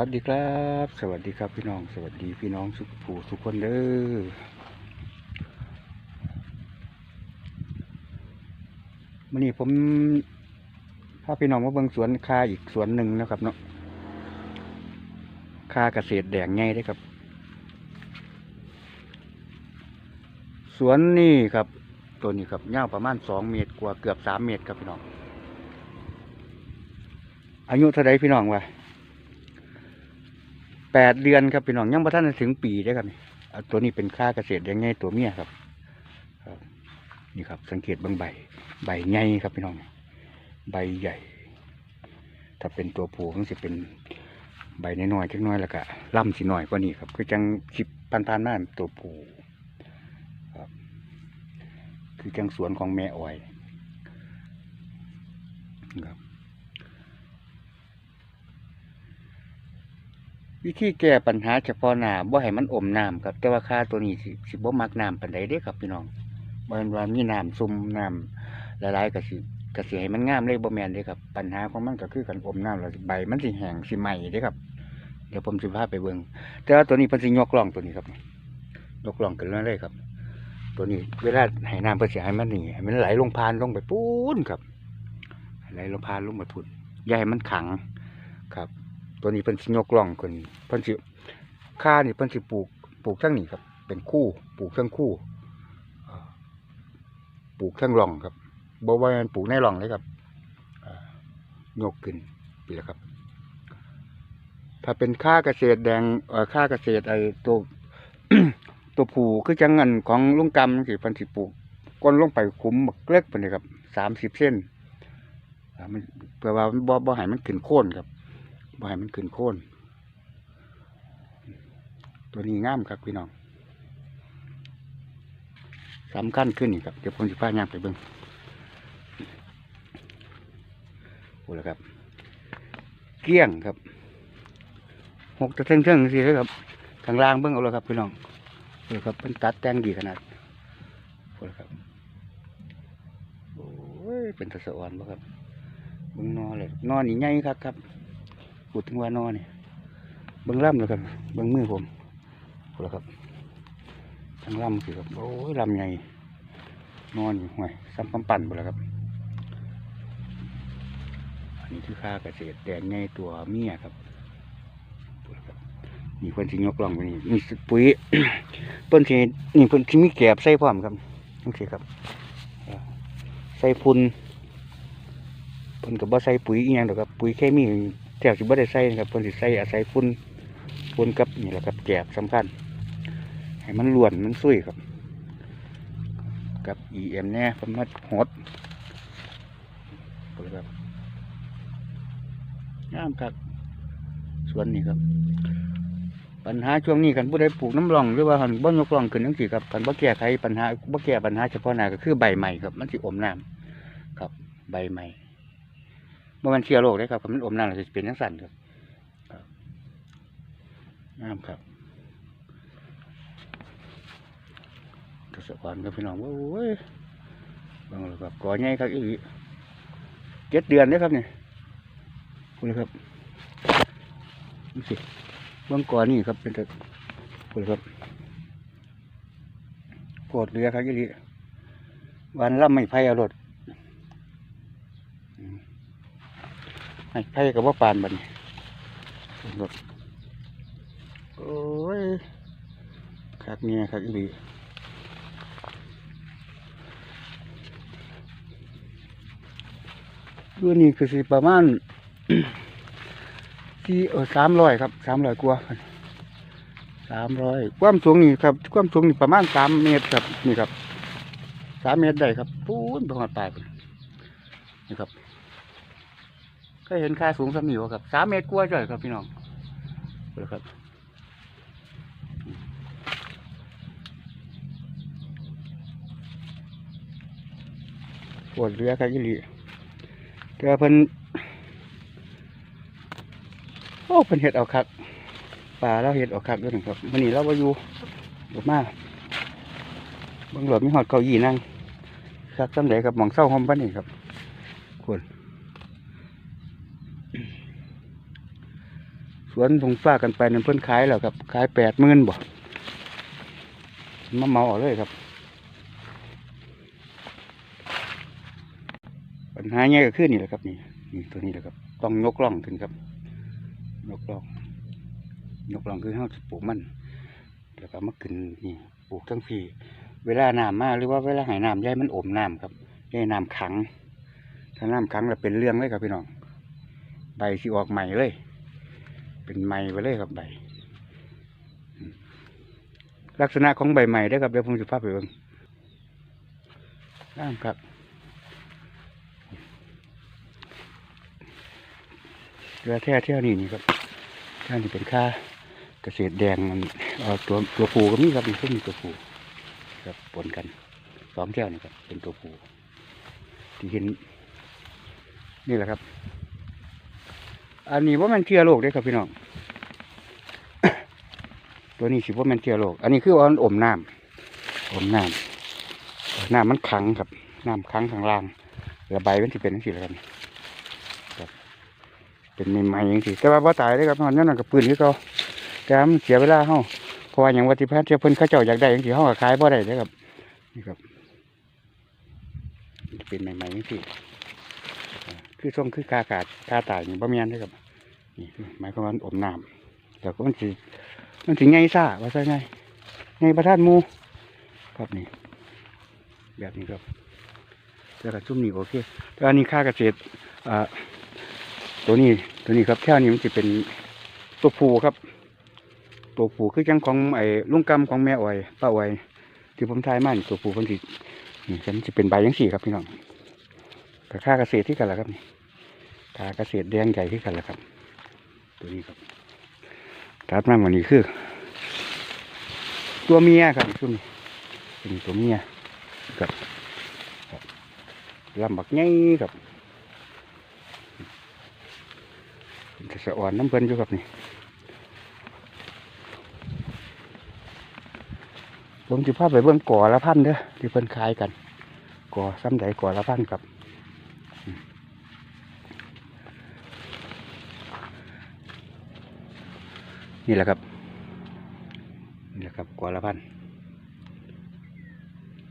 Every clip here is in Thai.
สวัสดีครับ สวัสดีครับพี่น้อง สวัสดีพี่น้องสุขผู้ทุกคนเด้อมื่อนี้ผมพาพี่น้องมาเบิ่งสวนคาอีกสวนหนึ่งนะครับเนาะคาเกษตรแดงไงได้ครับ สวนนี่ครับ ตัวนี้ครับยาวประมาณสองเมตรกว่าเกือบสามเมตรครับพี่น้อง อายุเท่าไรพี่น้องวะ แปดเดือนครับพี่น้องยังบ่ทันถึงปีได้ครับนี่อ่าตัวนี้เป็นค่าเกษตรยังไงตัวเมียครับ นี่ครับ สังเกตบางใบ ใบใหญ่ครับพี่น้อง ใบใหญ่ ถ้าเป็นตัวผู้มันจะเป็นใบน้อยๆจักน้อยแล้วก็ล่ำสิน้อยกว่านี้ครับคือจังสิบพันพันมาตัวผู้ครับคือจังสวนของแม่อ้อยครับ วิธีแก้ปัญหาเฉพาะหน้าบ่ให้มันอมน้ำครับ แต่ว่าค่าตัวนี้สิสิบ่มักน้ำปานใดเด้ครับพี่น้องบ่แม่นว่ามีน้ำซุ่มน้ำหลายก็สิก็สิให้มันงามเลยบ่แม่นเด้ครับ ปัญหาของมันก็คือการอมน้ำแล้วใบมันสิแห้งสิไหม้เด้ครับ เดี๋ยวผมสิพาไปเบิ่งแต่ว่าตัวนี้เพิ่นสิยกล่องตัวนี้ครับยกล่องขึ้นมาเลยครับ ตัวนี้เวลาให้น้ำเพิ่นสิให้มันนี่ให้มันไหลลงพานลงไปปูนครับไหลลงพานลงมาพุ่นอย่าให้มันขังครับ ตัวนี้เพิ่นสิยกล่องคนเพิ่นสิค่านี่เพิ่นสิปลูกปลูกทั้งนี้ครับ เป็นคู่ปลูกทั้งคู่ปลูกทั้งร่องครับบ่ว่ามันปลูกในร่องเลยครับอ่ายกขึ้นนี่แหละครับ ถ้าเป็นค่าเกษตรแดงค่าเกษตรไอ้ตัวตัวผูคือจังเงินของลุงกำสิเพิ่นสิปลูกก้นลงไปคุ้มบักเล็กเพิ่นนี่ครับสามสิบเส้นมันเพื่อว่าบ่บ่ให้มันขึ้นโค่นครับ บ่ให้มันขึ้นโค่นตัวนี้งามครับพี่น้องสำคัญขึ้นนี่ครับเดี๋ยวผมจะพาย่างไปเบิ้งโอ้แล้วครับ เกี้ยงครับหกตะเท่งเท่งสิเลยครับข้างล่างเบิ้งเอาเลยครับพี่น้องโอ้ล้วครับเป็นตัดแต่งดีขนาดโอ้แล้วครับโอ้ยเป็นตะสะอ่อนบ่ครับเบิ้งนอเลยนอนี่ใหญ่ครับครับ พูดถึงว่านอนนี่เบิ้งล่ำเลยครับเบิ้งมือผมพูดแล้วครับทั้งล่ำสิครับโอ้ยลำใหญ่นอนอยู่ห่วยซ้ำกำปั่นหมดแล้วครับ อันนี้คือค่าเกษตรแต่ใหญ่ตัวเมียครับพูดแล้วคนี่เพิ่นสิยกล่องไปนี่นี่ปุ๋ยเพิ่นสินี่เพิ่นสิมีแกบใส่พร้อมครับนี่สิครับใส่พุ่นเพิ่นก็บ่ใส่ปุ๋ยอีหยังดอกครับ ปุ๋ยเคมี แถวสิบ่ได้ใส่ครับเพิ่นสิใส่อาศัยฝุ่นฝุ่นกับนี่แหละครับแกบสำคัญ ให้มันล้วนมันซุยครับ กับ EM แน่เพิ่นมาหดเอาเลยครับงามครับสวนนี้ครับ ปัญหาช่วงนี้กันผู้ใดปลูกน้ำร่องหรือว่าหันบ่ยกร่องขึ้นจังซี่ครับกันบ่แก้ไขปัญหาบ่แก้ปัญหาเฉพาะหน้าก็คือใบใหม่ครับ มันสิอมน้ำครับ ใบใหม่ เมื่อมันเชื้อโรคได้ครับมันอมน้ำแล้วจะเป็นทั้งสั่นครับน้ำครับเกษตรกรครับพี่น้องว่าโอ้ยบางเลยครับก่อใหญ่ครับอีหลีเจ็ดเดือนเด้ครับเนี่ยคุณเลยครับนี่สิเบื้องก่อนนี่ครับเป็นแต่คุณเลยครับโกดเรือครับอีหลีวันล่ำไม่ไพ่อารถ ไอ้ไผ่กับว่าปานบัดนรถโอ้ยคักเนี่ยคักอีหลีตัวนี้คือสิประมาณที่เออสามร้อยครับสามร้อยกว่าสามร้อยความสูงนี่ครับ ความสูงนี่ประมาณสามเมตรครับนี่ครับสามเมตรได้ครับปูนประมาณปลายคนนี่ครับ ก็เห็นค่าสูงสำนิวครับสามเมตรกว่าจ่อยครับพี่น้องเดูครับปวดเรือครับยี่หลีแต่เพิ่นโอ้เพิ่นเห็ดเอาคักป่าเราเห็ดเอาคักด้วยนะครับมันนี่เราไปอยู่บดมาเบางหลบมีหอดเก้าอี้นั่งคักสำเร็จครับหมองเศร้าหองบ้านนี่ครับควร ส วนทงฟ้ากันไปนั่นเพิ่นขายแล้วครับขายแปดหมื่นบ่มาเมาเอาเลยครับปัญหาใหญ่ก็คือนี่แหละครับนี่นี่ตัวนี้แหละครับ ต้องยกล่องขึ้นครับ ยกล่อง ยกล่องคือเฮาปลูกมันแล้วก็มาขึ้นนี่ปลูกทั้งพีเวลาน้ำมาหรือว่าเวลาหายน้ำใหญ่มันอมน้ำครับใหญ่น้ำขัง ถ้าน้ำขังแล้วเป็นเรื่องเลยครับพี่น้องใบสิออกใหม่เลย เป็นใหม่ไปเลยครับใบ ลักษณะของใบใหม่ได้ครับเดี๋ยวผมจะพาพไปเบิ่งน้ำครับเรือแท้เที่ยวนี่นี่ครับท่านี่เป็นค่าเกษตรแดงมันเอาตัวตัวผูก็มีครับมีขึ้นมีตัวผูครับปนกันสองเที่ยวนี่ครับเป็นตัวผูที่เห็นนี่แหละครับ อันนี้ว่ามันเทียโลกได้ครับพี่น้อง ตัวนี้สิว่ามันเทียโลกอันนี้คือว่ามันอมน้ำอมน้ำน้ำมันขังครับ น้ำขังข้างล่าง ระบายมันสิเป็นจังซี่ะครับเป็นใหม่ๆอย่างสิแต่ว่าพอตายได้ครับนอนนั่นกับปืนที่เขาแต่มันเสียเวลาเฮาเพราะว่าอย่างวัติพัฒน์เจ้าเพิ่นเขาเจ้าอยากได้อย่างสิเฮาก็ขายบ่ได้เด้ครับ นี่ครับ เป็นใหม่ๆอย่างสิ คือช่วงคือคาขาดคาตายนี่บ่แม่นเด้อครับนี่หมายความว่ามันอมน้ำแล้วก็มันสิมันสิใหญ่ซ่าว่าซะไงใหญ่ประทานหมู่ครับนี่แบบนี้ครับแต่ละชุ่มนี่โอเคแต่อันนี้ค่าเกษตรอ่าตัวนี้ตัวนี้ครับแค่นี้มันจะเป็นตัวผูครับ ตัวผูคือจังของไอ้ลุงกำของแม่อ้อยป้าอ้อยที่ผมทายมานี่ตัวผูมันสินี่ฉันจะเป็นใบยังสี่ครับพี่น้อง กับค่าเกษตรที่กันแหละครับนี่ค่าเกษตรแดงใหญ่ที่กันแหละครับ ตัวนี้ครับตัดมาวันนี้คือ ตัวเมียครับช่วงนี้เป็นตัวเมียครับลำบักใหญ่ครับจะสะอ่อนน้ำเพิ่นอยู่ครับนี่ผมจะพาไปเบิ่งก่อละพันเด้อที่เพิ่นขายกัน ก่อซ้ำใดก่อละพันครับอืม นี่แหละครับนี่แหละครับก่อละพัน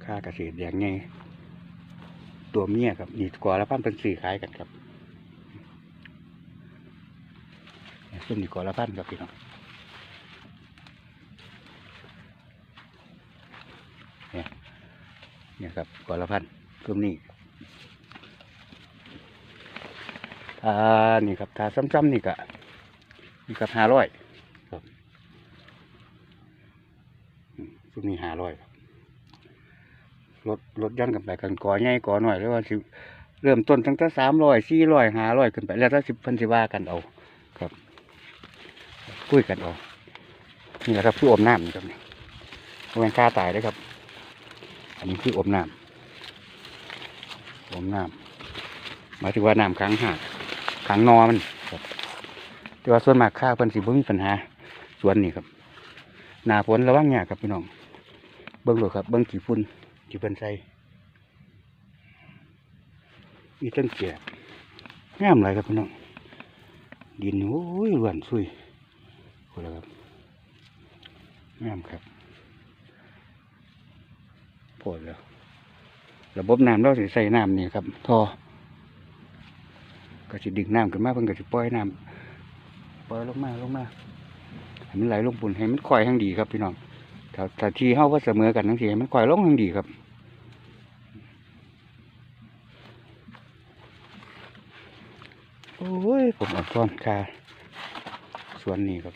ค่าเกษตรอย่างไงตัวเมียครับนี่ก่อละพันเป็นสี่ขายกันครับซึ่งนี่ก่อละพันครับพี่น้องเนี่ยเนี่ยครับก่อละพันกลุ่มนี้อ่านี่ครับถ้าซ้ำๆนี่ก็นี่ครับห้าร้อยครับอืมกลุ่มนี้ห้า ร้อยครับลดลดย่อนกันไปกันก่อใหญ่ก่อหน่อยหรือว่าสิเริ่มต้นตั้งแต่สามร้อยสี่ร้อยห้าร้อยขึ้นไป แล้วถ้าสิบพันสิว่ากันเอาคุยกันเอานี่แหละครับคืออมน้ำครับนี่เพราะมันฆ่าตายเลยครับ อันนี้คืออมน้ำอมน้ำหมายถึงว่าน้ำค้างหาดค้างนอมันครับ แต่ว่าส่วนมากข้าเพิ่นสิบ่มีปัญหาสวนนี่ครับหนาฝนระวังยากครับพี่น้อง บิ้งโลดครับเบิ้งกี่ฝุ่นกี่เพิ่นใส่มีต้นแก่งามเลยครับพี่น้องดินโอ้ยหวานซุยคุณครับงามครับพอแล้วระบบน้ำเราสิใส่น้ำนี่ครับท่อก็สิดึงน้ำขึ้นมาเพิ่นก็สิปล่อยน้ำปล่อยลงมาลงมาให้มันไหลลงปุ่นให้มันค่อยทั้งดีครับพี่น้อง ถ้าถ้าที่เฮาว่าเสมอกันทั้งทีให้มันค่อยลงทั้งดีครับโอ้ยผมอดก้อนค่าสวนนี่ครับ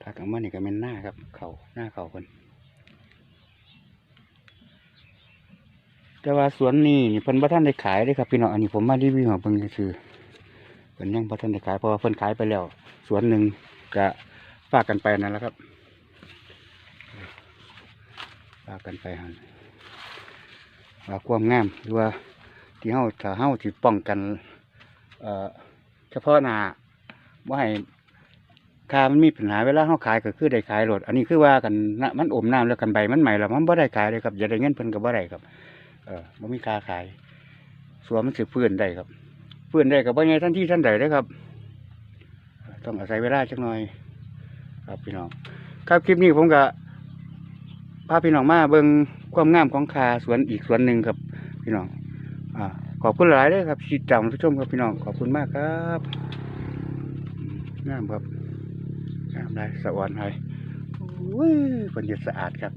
ถ้ากลางวันนี่ก็เป็นหน้าครับ เขาหน้าเขาคนแต่ว่าสวนนี่นี่เพิ่นบ่ทันได้ขายเลยครับพี่น้องอันนี้ผมมารีวิวของเพิ่นคือเพิ่นยังบ่ทันได้ขายเพราะว่าเพิ่นขายไปแล้วสวนหนึ่ง ก็ฝากกันไปนั่นแหละครับฝากกันไปหันว่าความงามหรือว่าที่เฮาถ้าเฮาสิป้องกัน เอ่อเฉพาะหน้าบ่ให้ค่ามันมีปัญหาเวลาเขาขายก็คือได้ขายรถอันนี้คือว่ากันนะมันอมน้ำแล้วกันใบมันใหม่แล้วมันบ่ได้ขายเลยครับอย่าได้เงินเพิ่นก็บ่ได้ครับ เออบ่มีค่าขายสวนมันสิฟื้นได้ครับฟื้นได้กับว่าไงท่านที่ท่านใดได้อครับ ต้องอาศัยเวลาจักหน่อย ครับพี่น้อง ครับคลิปนี้ผมก็พาพี่น้องมาเบิ่งความงามของคาสวนอีกสวนหนึ่งครับ พี่น้องอ่าขอบคุณหลายเลยครับที่จำทุกชมครับพี่น้องขอบคุณมากครับงามครับงามได้สะอ่อนให้โอ้ยคนเย็ดสะอาดครับ